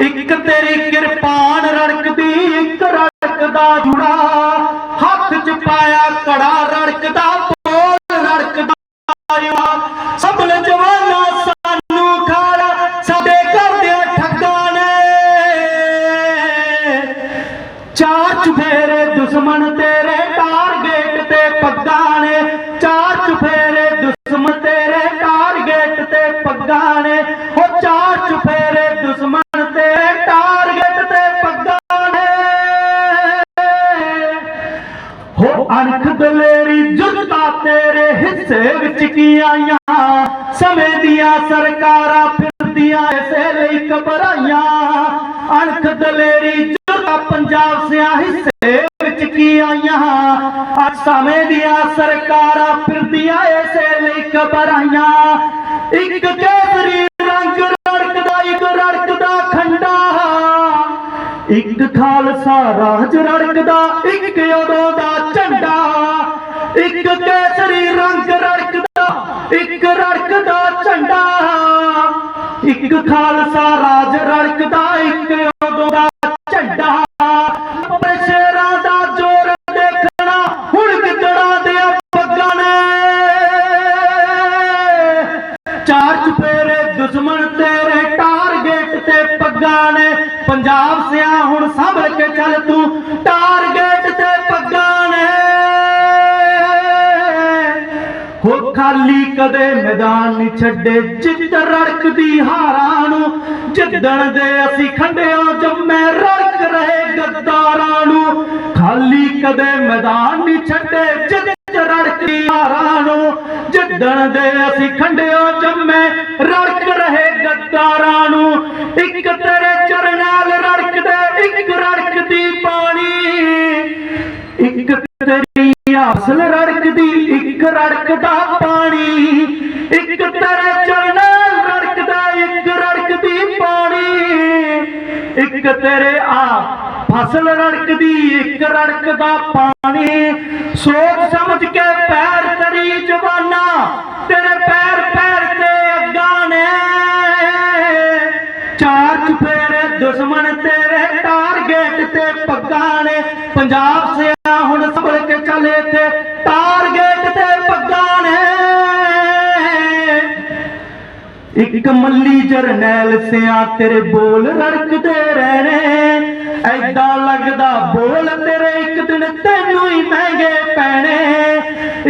ਇੱਕ ਤੇਰੀ ਕਿਰਪਾਨ ਰੜਕਦੀ, ਇੱਕ ਰੜਕਦਾ ਜੁੜਾ ਹੱਥ 'ਚ ਪਾਇਆ ਕੜਾ ਰੜਕਦਾ, ਬੋਲ ਰੜਕਦਾ ਆ। ਸਭ ਨੇ ਜਵਾਨਾ ਸਾਨੂੰ ਖਾਲਾ, ਸਾਡੇ ਘਰ ਦੇ ਠੱਗਾਂ ਨੇ ਚਾਰ ਚੁਫੇਰੇ ਦੁਸ਼ਮਣ ਤੇਰੇ ਅਣਖ ਦਲੇਰੀ ਜੁਰਤਾ ਤੇਰੇ ਹਿੱਸੇ ਵਿੱਚ ਕੀ ਆਈਆਂ? ਸਮੇਂ ਦੀਆਂ ਸਰਕਾਰਾਂ ਫਿਰਦੀਆਂ ਐਸੇ ਲਈ ਘਬਰਾਈਆਂ। ਅਣਖ ਦਲੇਰੀ ਜੁਰਤਾ ਪੰਜਾਬ ਸਿਆ ਹਿੱਸੇ ਵਿੱਚ ਕੀ ਆਈਆਂ? ਅੱਜ ਸਮੇਂ ਦੀਆਂ ਸਰਕਾਰਾਂ ਫਿਰਦੀਆਂ ਐਸੇ ਲਈ ਘਬਰਾਈਆਂ। ਇੱਕ ਕੇਸਰੀ ਇੱਕ ਖਾਲਸਾ ਰਾਜ ਰੜਕਦਾ, ਇੱਕ ਉਦੋਂ ਦਾ ਝੰਡਾ। ਇੱਕ ਕੇਸਰੀ ਰੰਗ ਰੜਕਦਾ, ਇੱਕ ਰੜਕਦਾ ਝੰਡਾ। ਇੱਕ ਖਾਲਸਾ ਰਾਜ ਰੜਕਦਾ, ਇੱਕ ਉਦੋਂ ਦਾ ਝੰਡਾ। ਆਪਣੇ ਦਾ ਜੋਰ ਦੇਖਣਾ, ਹੁਣ ਗਿੱਦੜਾਂ ਦੇ ਪੱਗਾਂ ਨੇ। ਚਾਰ ਚੁਫੇਰੇ ਦੁਸ਼ਮਣ ਤੇਰੇ ਟਾਰਗੇਟ ਤੇ ਪੱਗਾਂ ਨੇ। ਪੰਜਾਬ ਸਿਆ, ਹੁਣ ਸੰਭਲ ਕੇ ਚੱਲ ਤੂੰ ਟਾਰਗੇਟ ਤੇ ਪੱਗਾਂ ਨੇ। ਹੋ ਖਾਲੀ ਕਦੇ ਮੈਦਾਨ ਨਹੀਂ ਛੱਡੇ, ਜਿੱਤ ਰੜਕਦੀ ਹਾਰਾਂ ਨੂੰ। ਜਿੱਦਣ ਦੇ ਅਸੀਂ ਖੰਡਿਓ ਜੰਮੇ, ਰੜਕ ਰਹੇ ਗੱਦਾਰਾਂ ਨੂੰ। ਖਾਲੀ ਕਦੇ ਮੈਦਾਨ ਨਹੀਂ ਛੱਡੇ, ਜਿੱਤ ਰੜਕਦੀ ਹਾਰਾਂ ਨੂੰ। ਜਿੱਦਣ ਦੇ ਅਸੀਂ ਖੰਡਿਓ ਜੰਮੇ, ਰੜਕ ਰਹੇ ਗੱਦਾਰਾਂ ਨੂੰ। ਇੱਕ ਤੇਰੇ ਇੱਕ ਤੇਰੇ ਆ ਫਸਲ ਰੜਕਦੀ, ਇੱਕ ਰੜਕਦਾ ਪਾਣੀ। ਸੋਚ ਸਮਝ ਕੇ ਪੈਰ ਤਰੀ ਜਵਾਨਾ ਤੇਰੇ ਪੈਰ ਪੈਰ ਤੇ ਅੱਗਾ ਨੇ। ਚਾਰ ਚੁਫੇਰੇ ਦੁਸ਼ਮਣ ਤੇਰੇ ਟਾਰਗੇਟ ਤੇ ਪੱਗਾਂ ਨੇ। ਪੰਜਾਬ ਸਿਆ ਇੱਕ ਮੱਲੀ ਜਰਨੈਲ ਸਿਆ ਤੇਰੇ ਬੋਲ ਰੜਕਦੇ ਰਹਿਣੇ। ਐਦਾਂ ਲੱਗਦਾ ਬੋਲ ਤੇਰੇ ਇੱਕ ਦਿਨ ਤੈਨੂੰ ਹੀ ਮਹਿੰਗੇ ਪੈਣੇ।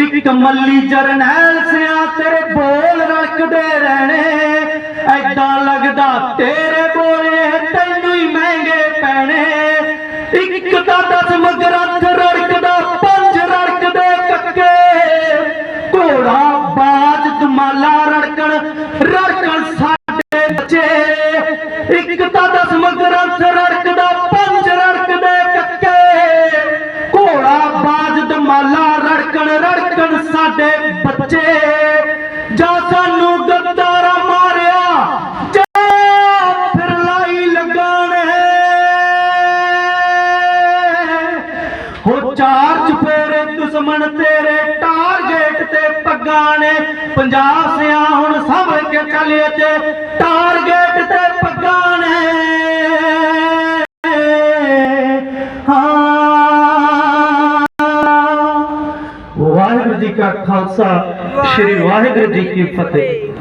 ਇੱਕ ਮੱਲੀ ਜਰਨੈਲ ਸਿਆ ਤੇਰੇ ਬੋਲ ਰੜਕਦੇ ਰਹਿਣੇ। ਐਦਾਂ ਲੱਗਦਾ ਤੇਰੇ ਬੋਲੇ ਤੈਨੂੰ ਹੀ ਮਹਿੰਗੇ ਪੈਣੇ। ਇੱਕ ਤਾਂ ਦਸਮ ਗ੍ਰੰਥ ਇੱਕ ਤਾਂ ਦਸਮ ਗ੍ਰੰਥ ਰੜਕਦਾ, ਪੰਜ ਰੜਕਦੇ ਕੱਕੇ। ਘੋੜਾ ਬਾਜ ਦਮਾਲਾ ਰੜਕਣ ਰੜਕਣ ਸਾਡੇ ਬੱਚੇ। ਜਾਂ ਸਾਨੂੰ ਗੱਦਾਰਾ ਮਾਰਿਆ, ਜਾਂ ਫਿਰ ਲਾਈ ਲੱਗਣ। ਹੋ ਚਾਰ ਚੁਫੇਰੇ ਦੁਸ਼ਮਣ ਤੇਰੇ, ਟਾਰਗੇਟ ਤੇ ਪੱਗਾਂ ਨੇ। ਪੰਜਾਬ ਸਿਆ ਹੁਣ ਸੰਭਲ ਕੇ ਚੱਲੇ ਤੇ ਟਾਰਗੇਟ ਤੇ ਪੱਗਾਂ ਨੇ। ਹਾਂ। ਵਾਹਿਗੁਰੂ ਜੀ ਕਾ ਖਾਲਸਾ, ਸ੍ਰੀ ਵਾਹਿਗੁਰੂ ਜੀ ਕੀ ਫਤਿਹ।